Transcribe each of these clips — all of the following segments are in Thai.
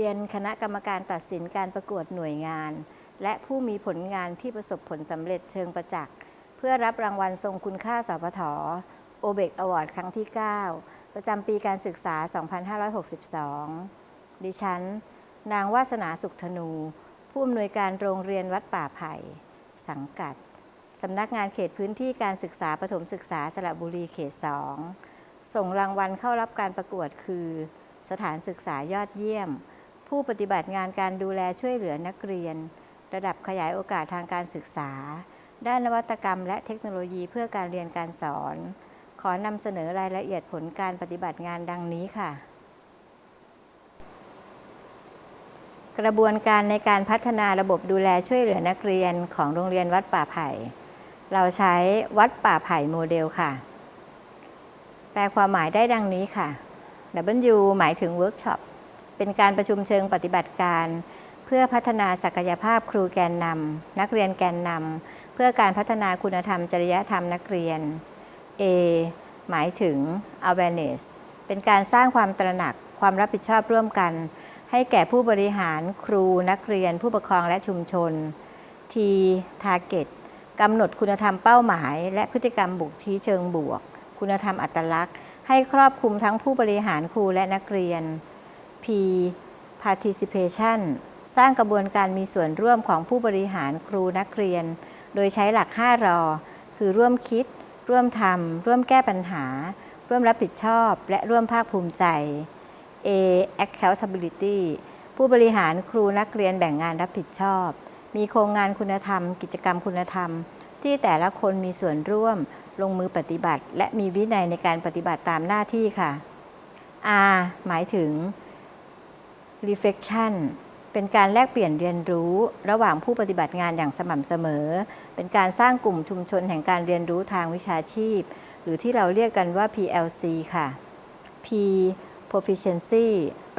เรียนคณะกรรมการตัดสินการประกวดหน่วยงาน และผู้มีผลงานที่ประสบผลสำเร็จเชิงประจักษ์ เพื่อรับรางวัลทรงคุณค่าสพทโอเบกอวอร์ดครั้งที่ 9 ประจำปีการศึกษา 2562 ดิฉัน นางวาสนาสุขธนู ผู้อำนวยการโรงเรียนวัดป่าไผ่ สังกัด สำนักงานเขตพื้นที่การศึกษาประถมศึกษาสระบุรีเขต 2 ส่งรางวัลเข้ารับการประกวดคือ สถานศึกษายอดเยี่ยม ผู้ปฏิบัติงานการดูแลช่วยเหลือนักเรียน ระดับขยายโอกาสทางการศึกษา ด้านนวัตกรรมและเทคโนโลยีเพื่อการเรียนการสอน ขอนำเสนอรายละเอียดผลการปฏิบัติงานดังนี้ค่ะ กระบวนการในการพัฒนาระบบดูแลช่วยเหลือนักเรียนของโรงเรียนวัดป่าไผ่ เราใช้วัดป่าไผ่โมเดลค่ะ แปลความหมายได้ดังนี้ค่ะ W หมายถึงเวิร์กช็อป เป็นการประชุมเชิงปฏิบัติการ เพื่อพัฒนาศักยภาพครูแกนนำนักเรียนแกนนำเพื่อการพัฒนาคุณธรรมจริยธรรมนักเรียน A หมายถึง awareness เป็นการสร้างความตระหนักความรับผิดชอบร่วมกัน ให้แก่ผู้บริหารครูนักเรียน ผู้ปกครองและชุมชน T target กำหนดคุณธรรมเป้าหมาย และพฤติกรรมบุกชี้เชิงบวก คุณธรรมอัตลักษณ์ ให้ครอบคลุมทั้งผู้บริหารครูและนักเรียน P participation สร้างกระบวนการมีส่วนร่วมของผู้บริหารครูนักเรียน โดยใช้หลัก 5 รอ คือร่วมคิด ร่วมทำ ร่วมแก้ปัญหา ร่วมรับผิดชอบ และร่วมภาคภูมิใจ A accountability ผู้บริหารครูนักเรียนแบ่งงานรับผิดชอบ มีโครงงานคุณธรรม กิจกรรมคุณธรรม ที่แต่ละคนมีส่วนร่วม ลงมือปฏิบัติ และมีวินัยในการปฏิบัติตามหน้าที่ค่ะ R หมายถึง reflection เป็นการแลกเปลี่ยนเรียนรู้ระหว่างผู้ปฏิบัติงานอย่างสม่ำเสมอ เป็นการสร้างกลุ่มชุมชนแห่งการเรียนรู้ทางวิชาชีพ หรือที่เราเรียกกันว่า PLC ค่ะ P proficiency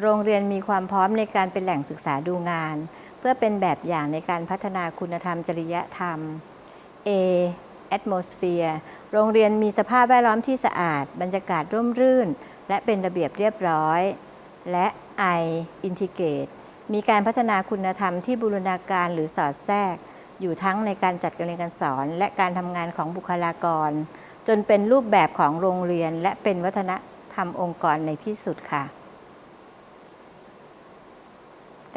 โรงเรียนมีความพร้อมในการเป็นแหล่งศึกษาดูงาน เพื่อเป็นแบบอย่างในการพัฒนาคุณธรรมจริยธรรม A atmosphere โรงเรียนมีสภาพแวดล้อมที่สะอาด บรรยากาศร่มรื่น และเป็นระเบียบเรียบร้อย และ I integrate มีการพัฒนาคุณธรรมที่บูรณาการหรือสอดแทรก อยู่ทั้งในการจัดการเรียนการสอน และการทำงานของบุคลากร จนเป็นรูปแบบของโรงเรียน และเป็นวัฒนธรรมองค์กรในที่สุดค่ะ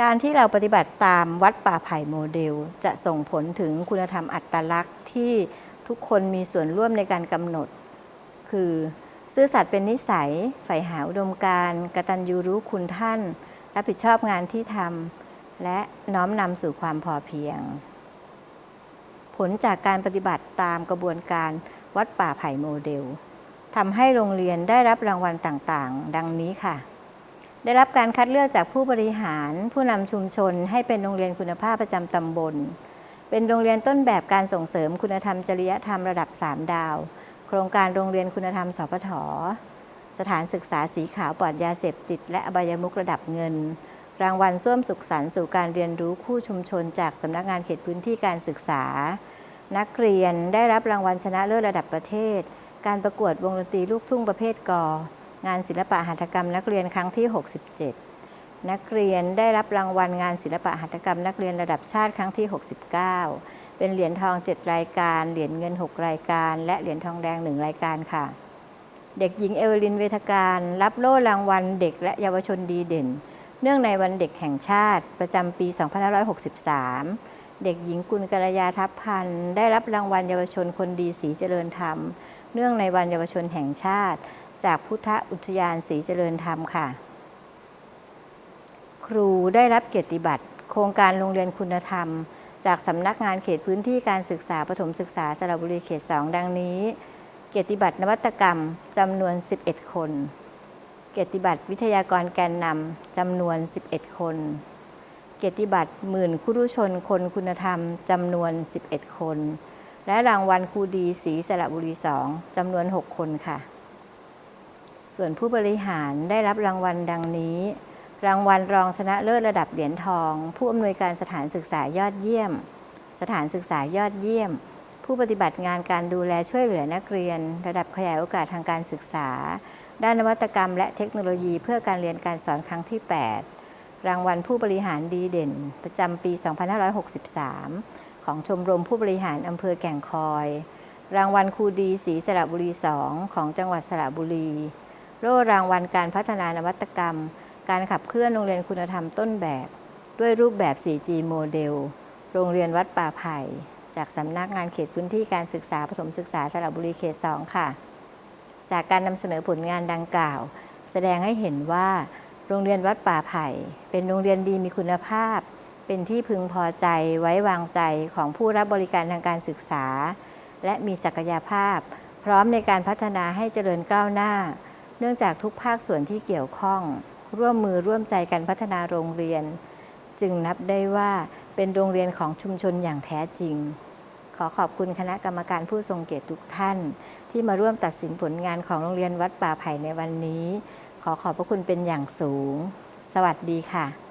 การที่เราปฏิบัติตามวัดป่าไผ่โมเดล จะส่งผลถึงคุณธรรมอัตลักษณ์ที่ทุกคนมีส่วนร่วมในการกำหนด คือ ซื่อสัตย์เป็นนิสัยใฝ่หาอุดมการณ์กตัญญูรู้คุณท่าน รับผิดชอบงานที่ทำและน้อมนำสู่ความพอเพียง ผลจากการปฏิบัติตามกระบวนการวัดป่าไผ่โมเดลทำให้โรงเรียนได้รับรางวัลต่างๆ ดังนี้ค่ะ ได้รับการคัดเลือกจากผู้บริหาร ผู้นำชุมชน ให้เป็นโรงเรียนคุณภาพประจำตำบล เป็นโรงเรียนต้นแบบการส่งเสริมคุณธรรมจริยธรรมระดับ 3 ดาว ครงการโรงเรียนคุณธรรมสพทสถานศึกษาสีขาวปลอดยาเสพติด และอบายมุกระดับเงิน รางวัลส้วมสุขสันต์สู่การเรียนรู้คู่ชุมชน จากสำนักงานเขตพื้นที่การศึกษา นักเรียนได้รับรางวัลชนะเลิศระดับประเทศ การประกวดวงดนตรีลูกทุ่งประเภทกงานศิลปะหัตถกรรมนักเรียนครั้งที่ 67 นักเรียนได้รับรางวัลงานศิลปะหัตถกรรม นักเรียนระดับชาติครั้งที่ 69 เป็นเหรียญทอง 7 รายการ เหรียญเงิน 6 รายการ และเหรียญทองแดง 1 รายการค่ะ เด็กหญิงเอเวลินเวทการ รับโล่รางวัลเด็กและเยาวชนดีเด่น เนื่องในวันเด็กแห่งชาติประจำปี 2563 เด็กหญิงกุลกัลยาทัพพันธ์ได้รับรางวัลเยาวชนคนดีสีเจริญธรรม เนื่องในวันเยาวชนแห่งชาติ จากพุทธอุทยานสีเจริญธรรมค่ะ ครูได้รับเกียรติบัตร โครงการโรงเรียนคุณธรรม จากสำนักงานเขตพื้นที่การศึกษาประถมศึกษาสระบุรีเขต 2 ดังนี้ เกียรติบัตรนวัตกรรมจำนวน 11 คน เกียรติบัตรวิทยากรแกนนำจำนวน 11 คน เกียรติบัตรหมื่นคุรุชนคนคุณธรรมจำนวน 11 คน และรางวัลครูดีสีสระบุรี2จำนวน 6 คนค่ะ ส่วนผู้บริหารได้รับรางวัลดังนี้ รางวัลรองชนะเลิศระดับเหรียญทอง ผู้อำนวยการสถานศึกษายอดเยี่ยม สถานศึกษายอดเยี่ยม ผู้ปฏิบัติงานการดูแลช่วยเหลือนักเรียน ระดับขยายโอกาสทางการศึกษา ด้านนวัตกรรม และเทคโนโลยีเพื่อการเรียนการสอนครั้งที่ 8 รางวัลผู้บริหารดีเด่น ประจำปี 2563 ของชมรมผู้บริหารอำเภอแก่งคอย รางวัลครูดีสีสระบุรี 2 ของจังหวัดสระบุรี โล่รางวัลการพัฒนานวัตกรรม การขับเคลื่อนโรงเรียนคุณธรรมต้นแบบ ด้วยรูปแบบ 4G โมเดล โรงเรียนวัดป่าไผ่ จากสำนักงานเขตพื้นที่การศึกษาปฐมศึกษาสระบุรีเขต 2 ค่ะ จากการนำเสนอผลงานดังกล่าว แสดงให้เห็นว่า โรงเรียนวัดป่าไผ่ เป็นโรงเรียนดีมีคุณภาพ เป็นที่พึงพอใจไว้วางใจของผู้รับบริการทางการศึกษา และมีศักยภาพ พร้อมในการพัฒนาให้เจริญก้าวหน้า เนื่องจากทุกภาคส่วนที่เกี่ยวข้อง ร่วมมือร่วมใจกันพัฒนาโรงเรียน จึงนับได้ว่าเป็นโรงเรียนของชุมชนอย่างแท้จริง ขอขอบคุณคณะกรรมการผู้ทรงเกียรติทุกท่าน ที่มาร่วมตัดสินผลงานของโรงเรียนวัดป่าไผ่ในวันนี้ ขอขอบพระคุณเป็นอย่างสูง สวัสดีค่ะ